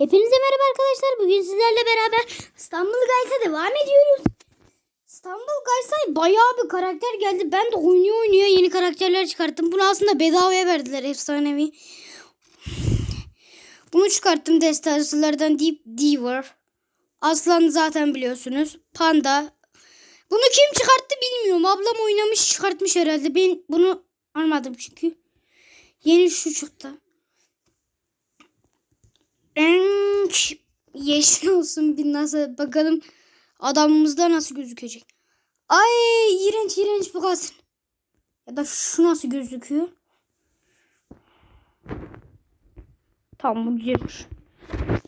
Hepinize merhaba arkadaşlar. Bugün sizlerle beraber İstanbul Guys'a devam ediyoruz. İstanbul Guys'a bayağı bir karakter geldi. Ben de oynuyor oynuyor yeni karakterler çıkarttım. Bunu aslında bedavaya verdiler efsanevi. Bunu çıkarttım destansilerden Deep Diver. Aslan zaten biliyorsunuz. Panda. Bunu kim çıkarttı bilmiyorum. Ablam oynamış çıkartmış herhalde. Ben bunu almadım çünkü. Yeni şu çıktı. Renk yeşil olsun bir nasıl bakalım adamımızda nasıl gözükecek. Ay iğrenç iğrenç bu kalsın. Ya da şu nasıl gözüküyor? Tamam bu güzelmiş.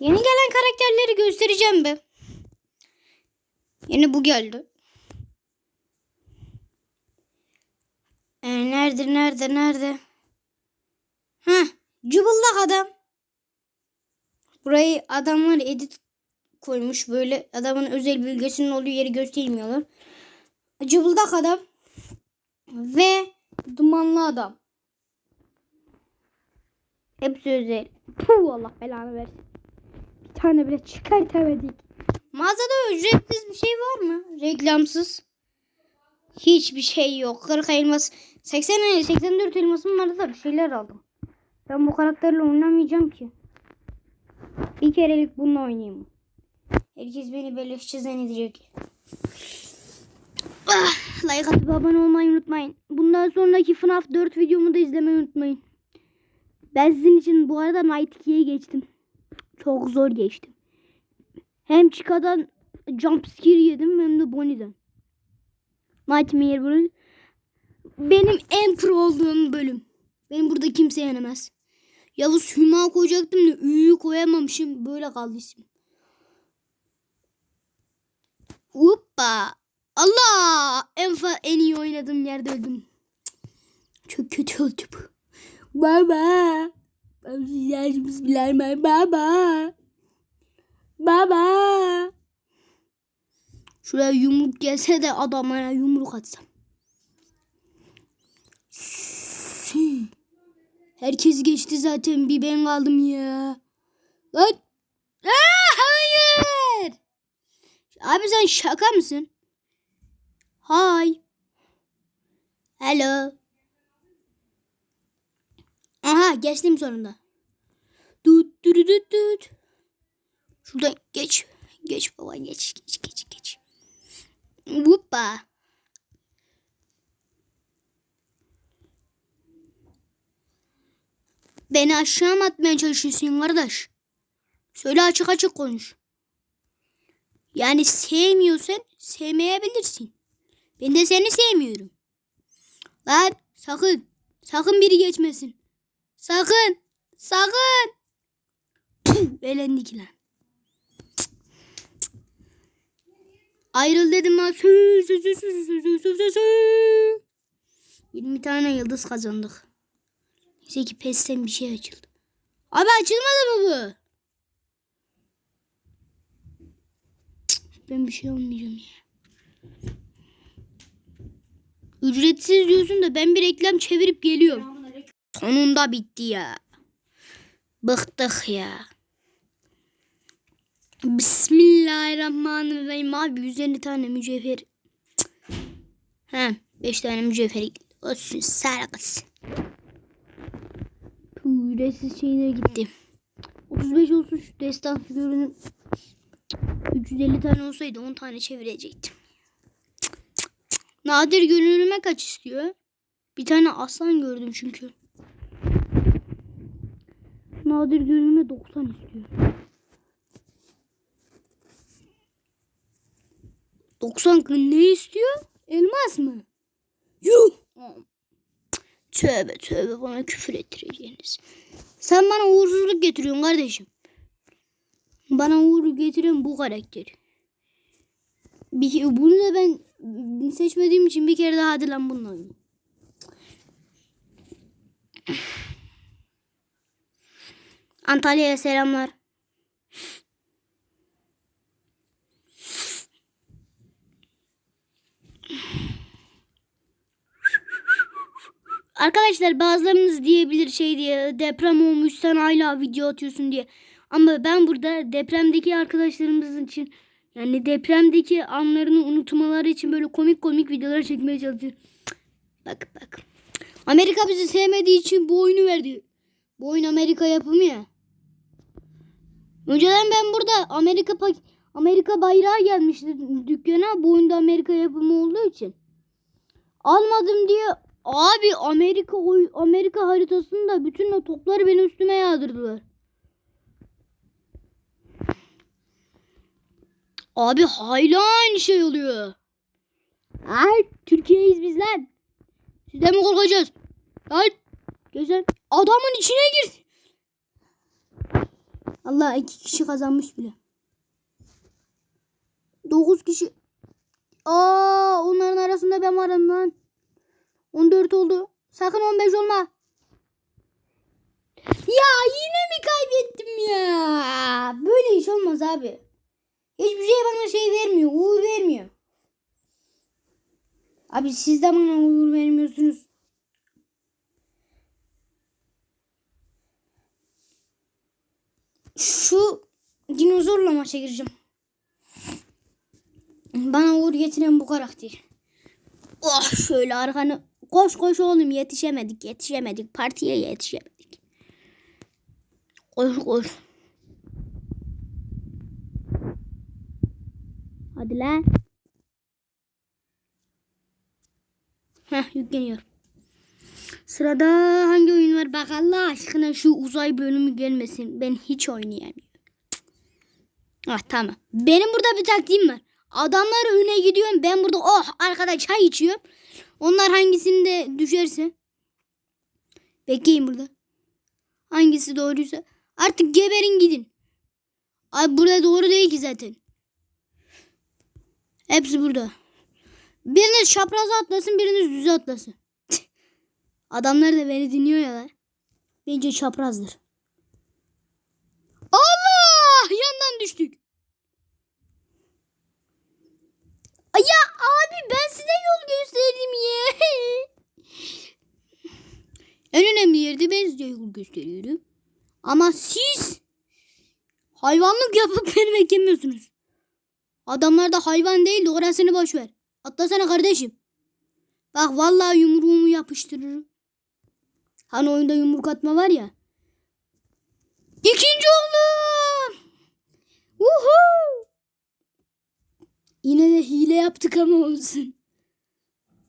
Yeni gelen karakterleri göstereceğim be. Yeni bu geldi. Ee, nerede nerede nerede? Heh, cıbıldak adam. Burayı adamlar edit koymuş böyle adamın özel bilgisinin olduğu yeri göstermiyorlar. Cıbıldak adam ve dumanlı adam. Hepsi özel. Puh Allah belanı versin. Bir tane bile çıkartamadık. Mağazada ücretsiz bir şey var mı? Reklamsız. Hiçbir şey yok. 40 elmas. 80 el- 84 elmasım vardı da bir şeyler aldım. Ben bu karakterle oynamayacağım ki. Bir kerelik bununla oynayayım. Herkes beni beleşçe zannedecek. Ah, like atıp abone olmayı unutmayın. Bundan sonraki FNAF 4 videomu da izlemeyi unutmayın. Ben sizin için bu arada Night 2'ye geçtim. Çok zor geçtim. Hem Chica'dan jumpscare yedim hem de Bonnie'den. Nightmare bölüm. Benim en pro olduğum bölüm. Benim burada kimse yenemez. Yavuz Hüma koyacaktım da Ü'yü koyamamışım. Böyle kaldı isim. Hoppa. Allah. En, en iyi oynadığım yerde öldüm. Çok kötü bu. Baba. Bismillahirrahmanirrahim. Baba. Baba. Şuraya yumruk gelse de adamlara yumruk atsam. Herkes geçti zaten bir ben kaldım ya. Lan. Aa, hayır. Abi sen şaka mısın? Hay. Hello. Aha geçtim sonunda. Tut tut tut tut. Şuradan geç. Geç baba geç geç geç geç. Hoppa. Beni aşağı mı atmaya çalışıyorsun kardeş? Söyle açık açık konuş. Yani sevmiyorsan sevmeyebilirsin. Ben de seni sevmiyorum. Lan sakın. Sakın biri geçmesin. Sakın. Sakın. Tüh, elendik lan. Ayrıl dedim lan. 20 tane yıldız kazandık. Neyse ki PES'ten bir şey açıldı. Abi açılmadı mı bu? Ben bir şey almayacağım ya. Ücretsiz diyorsun da ben bir reklam çevirip geliyorum. Sonunda bitti ya. Bıktık ya. Bismillahirrahmanirrahim. Abi 150 tane mücevher. Cık. He 5 tane mücevher olsun sarkız. Ücretsiz şeyler gitti. 35 olsun şu destan figürünün 350 tane olsaydı 10 tane çevirecektim. Nadir görünüme kaç istiyor? Bir tane aslan gördüm çünkü. Nadir görünüme 90 istiyor. 90 ne istiyor? Elmas mı? Yuh! Tövbe tövbe bana küfür ettireceğiniz. Sen bana uğursuzluk getiriyorsun kardeşim. Bana uğur getiren bu karakter. Bir, bunu da ben seçmediğim için bir kere daha hadi lan bununla oynayayım. Antalya'ya selamlar. Arkadaşlar bazılarınız diyebilir şey diye deprem olmuş sen hala video atıyorsun diye. Ama ben burada depremdeki arkadaşlarımızın için yani depremdeki anlarını unutmaları için böyle komik komik videolar çekmeye çalışıyorum. Bak bak. Amerika bizi sevmediği için bu oyunu verdi. Bu oyun Amerika yapımı ya. Önceden ben burada Amerika Amerika bayrağı gelmişti dükkana. Bu oyunda Amerika yapımı olduğu için. Almadım diye abi Amerika Amerika haritasında bütün o topları benim üstüme yağdırdılar. Abi hala aynı şey oluyor. Ay Türkiye'yiz biz lan. Sizden mi korkacağız? Ay güzel. Adamın içine gir. Allah iki kişi kazanmış bile. Dokuz kişi. Aa onların arasında ben varım lan. 14 oldu. Sakın 15 olma. Ya yine mi kaybettim ya? Böyle iş olmaz abi. Hiçbir şey bana şey vermiyor. Uğur vermiyor. Abi siz de bana uğur vermiyorsunuz. Şu dinozorla maça gireceğim. Bana uğur getiren bu karakter. Oh şöyle arkanı koş koş oğlum yetişemedik yetişemedik partiye yetişemedik. Koş koş. Hadi lan. Heh yükleniyor. Sırada hangi oyun var? Bak Allah aşkına şu uzay bölümü gelmesin. Ben hiç oynayamıyorum. Ah tamam. Benim burada bir taktiğim var. Adamlar öne gidiyorum. Ben burada oh arkada çay içiyorum. Onlar hangisinde düşerse. Bekleyin burada. Hangisi doğruysa. Artık geberin gidin. Abi burada doğru değil ki zaten. Hepsi burada. Biriniz çapraza atlasın biriniz düze atlasın. Adamlar da beni dinliyor lan. Bence çaprazdır. Allah! Yandan düştük. Ay Ya abi ben size yol gösterdim ya. en önemli yerde ben size yol gösteriyorum. Ama siz hayvanlık yapıp beni beklemiyorsunuz. Adamlar da hayvan değil de orasını boş ver. Atlasana kardeşim. Bak vallahi yumruğumu yapıştırırım. Hani oyunda yumruk atma var ya. İkinci oldum. Woohoo! Yine de hile yaptık ama olsun.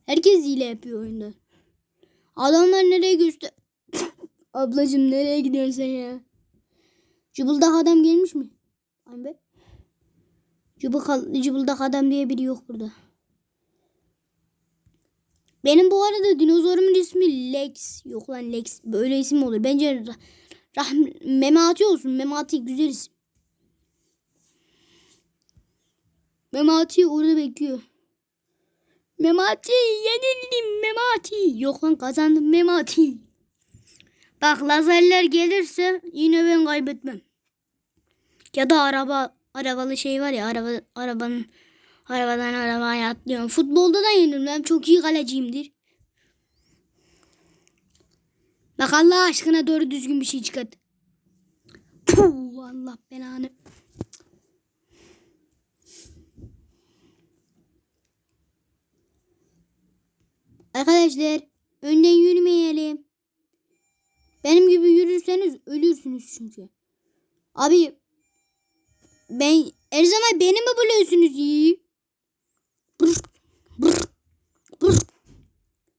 Herkes hile yapıyor oyunda. Adamlar nereye göster... Ablacım nereye gidiyorsun ya? Cıbıldak adam gelmiş mi? Ay be. Cıbıldak adam diye biri yok burada. Benim bu arada dinozorumun ismi Lex. Yok lan Lex. Böyle isim olur. Bence Rah- Memati olsun. Memati güzel isim. Memati orada bekliyor. Memati yenildim Memati. Yok lan kazandım Memati. Bak lazerler gelirse yine ben kaybetmem. Ya da araba arabalı şey var ya araba arabanın arabadan arabaya atlıyorum. Futbolda da yenirim ben çok iyi kaleciyimdir. Bak Allah aşkına doğru düzgün bir şey çıkart. Puh, Allah belanı. Arkadaşlar önden yürümeyelim. Benim gibi yürürseniz ölürsünüz çünkü. Abi ben her zaman beni mi buluyorsunuz iyi? Brr, brr, brr.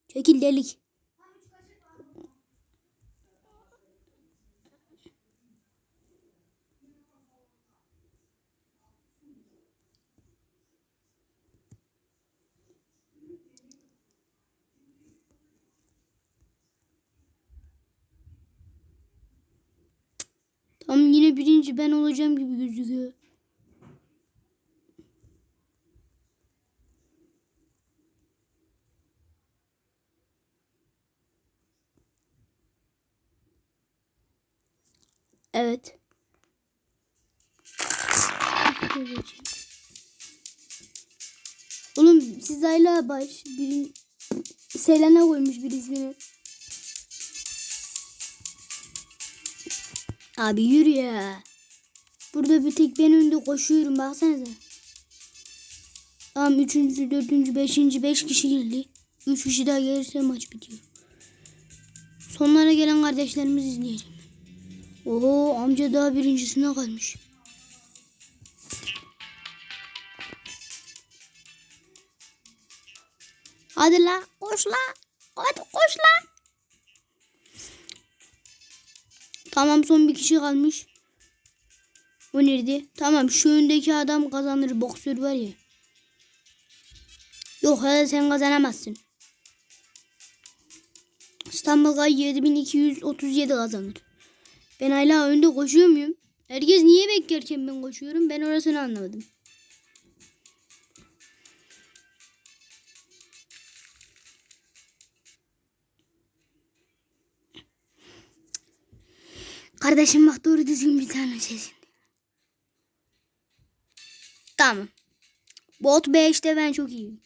Çekil delik. Birinci ben olacağım gibi gözüküyor. Evet. Oğlum siz hala baş birin Selena koymuş bir ismini. Abi yürü ya. Burada bir tek ben önde koşuyorum baksanıza. Tamam üçüncü, dördüncü, beşinci, beş kişi geldi. Üç kişi daha gelirse maç bitiyor. Sonlara gelen kardeşlerimizi izleyeceğim. Oho amca daha birincisine kalmış. Hadi la koş la. Hadi koş la. Tamam son bir kişi kalmış. O nerede? Tamam şu öndeki adam kazanır. Boksör var ya. Yok hele sen kazanamazsın. İstanbul'a 7237 kazanır. Ben hala önde koşuyor muyum? Herkes niye beklerken ben koşuyorum? Ben orasını anlamadım. Kardeşim bak doğru düzgün bir tane sesin. Tamam. Bot 5'te ben çok iyiyim.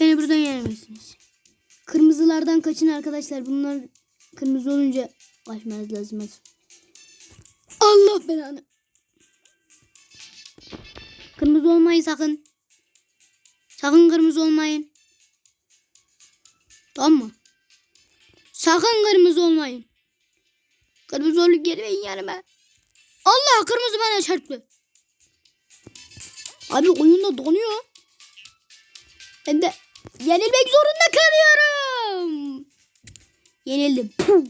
Beni buradan yenemezsiniz. Kırmızılardan kaçın arkadaşlar. Bunlar kırmızı olunca kaçmanız lazım. Allah belanı. Kırmızı olmayın sakın. Sakın kırmızı olmayın. Tamam mı? Sakın kırmızı olmayın. Kırmızı olup gelmeyin yanıma. Allah kırmızı bana çarptı. Abi oyunda donuyor. Ben de yenilmek zorunda kalıyorum. Yenildim. Puh.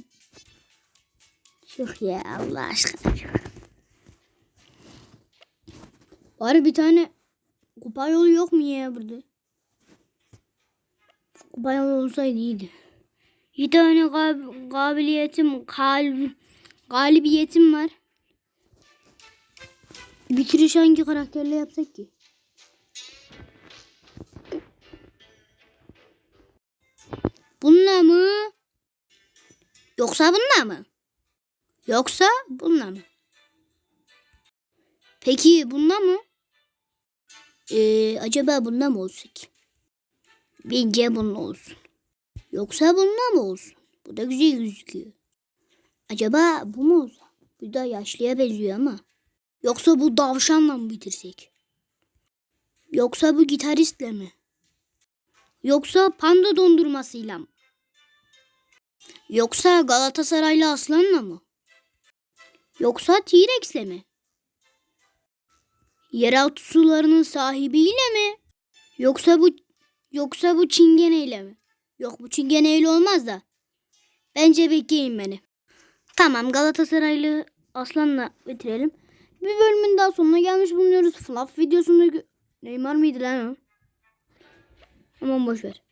Çık ya Allah aşkına. Bari bir tane kupa yolu yok mu ya burada? Kupa yolu olsaydı iyiydi. Bir tane gab- kabiliyetim, kalb galibiyetim var. Bitiriş hangi karakterle yapsak ki? Bununla mı? Yoksa bununla mı? Yoksa bununla mı? Peki bununla mı? Ee, acaba bununla mı olsun ki? Bence bununla olsun. Yoksa bununla mı olsun? Bu da güzel gözüküyor. Acaba bu mu olsa? Bu da yaşlıya benziyor ama. Yoksa bu davşanla mı bitirsek? Yoksa bu gitaristle mi? Yoksa panda dondurmasıyla mı? Yoksa Galatasaraylı aslanla mı? Yoksa T-Rex'le mi? Yeraltı sularının sahibiyle mi? Yoksa bu yoksa bu çingeneyle mi? Yok bu çingeneyle olmaz da. Bence bekleyin beni. Tamam Galatasaraylı aslanla bitirelim. Bir bölümün daha sonuna gelmiş bulunuyoruz. Fluff videosunda Neymar mıydı lan o? Aman boş ver.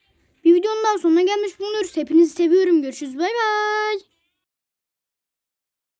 Bir videonun daha sonuna gelmiş bulunuyoruz. Hepinizi seviyorum. Görüşürüz. Bay bay.